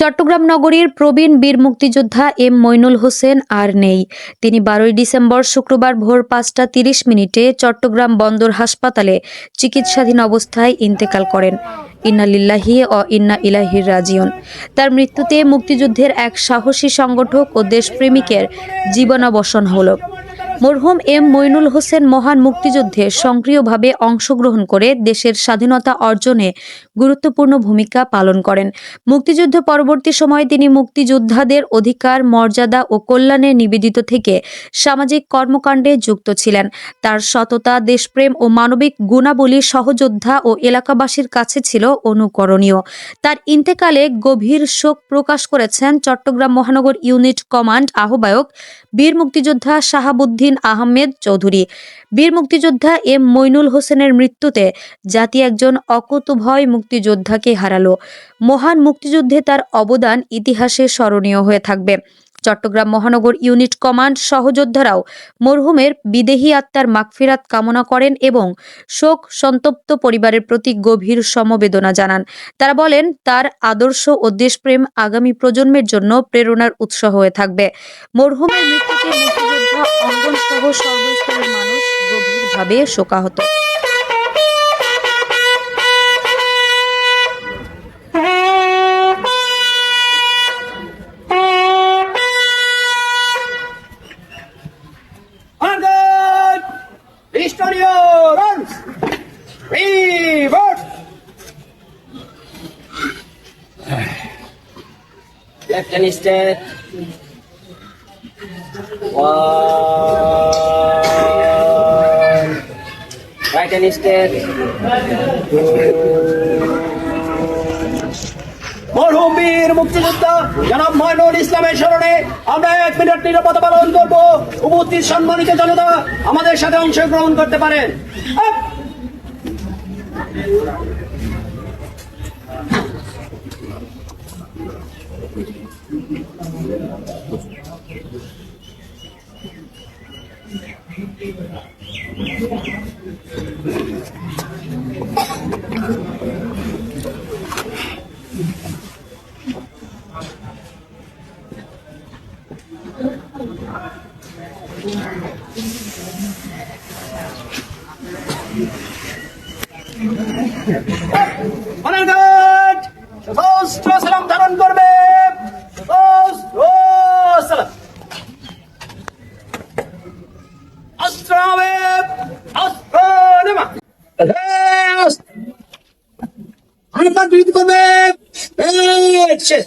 চট্টগ্রাম নগরীর প্রবীণ বীর মুক্তিযোদ্ধা এম মইনুল হোসেন আর নেই। তিনি বারোই ডিসেম্বর শুক্রবার ভোর পাঁচটা তিরিশ মিনিটে চট্টগ্রাম বন্দর হাসপাতালে চিকিৎসাধীন অবস্থায় ইন্তেকাল করেন। ইন্না লিল্লাহি ও ইন্না ইলাহির রাজিউন। তার মৃত্যুতে মুক্তিযুদ্ধের এক সাহসী সংগঠক ও দেশপ্রেমিকের জীবনাবসান হলো। মরহুম এম মইনুল হোসেন মহান মুক্তিযুদ্ধে সক্রিয়ভাবে অংশগ্রহণ করে দেশের স্বাধীনতা অর্জনে গুরুত্বপূর্ণ ভূমিকা পালন করেন। মুক্তিযুদ্ধ পরবর্তী সময়ে তিনি মুক্তিযোদ্ধাদের অধিকার, মর্যাদা ও কল্যাণে নিবেদিত থেকে সামাজিক কর্মকাণ্ডে যুক্ত ছিলেন। তার সততা, দেশপ্রেম ও মানবিক গুণাবলী সহযোদ্ধা ও এলাকাবাসীর কাছে ছিল অনুকরণীয়। তার ইন্তেকালে গভীর শোক প্রকাশ করেছেন চট্টগ্রাম মহানগর ইউনিট কমান্ড আহ্বায়ক বীর মুক্তিযোদ্ধা শাহাবুদ্দিন আহমেদ চৌধুরী। বীর মুক্তিযোদ্ধা এম মইনুল হোসেনের মৃত্যুতে জাতি একজন অকুতভয় মুক্তিযোদ্ধাকে হারালো। মহান মুক্তিযুদ্ধে তার অবদান ইতিহাসে স্মরণীয় হয়ে থাকবে। চট্টগ্রাম মহানগর ইউনিট কমান্ড সহযোদ্ধারাও মরহুমের বিদেহী আত্মার মাগফিরাত কামনা করেন এবং শোক সন্তপ্ত পরিবারের প্রতি গভীর সমবেদনা জানান। তারা বলেন, তার আদর্শ ও দেশপ্রেম আগামী প্রজন্মের জন্য প্রেরণার উৎস হয়ে থাকবে। মরহুমের মৃত্যুতে অঙ্গনসহ সর্বস্তরের মানুষ গভীরভাবে শোকাহত Afghanistan. Mm -hmm. One. Right hand is dead. মরহুম বীর মুক্তিযোদ্ধা জনাব ময়নুল ইসলামের স্মরণে আমরা এক মিনিট নিরাপত্তা পালন করব উপস্থিত সম্মানিত জনতা আমাদের সাথে অংশগ্রহণ করতে পারেন 離れた হনুমান বিরোধী করবে শেষ।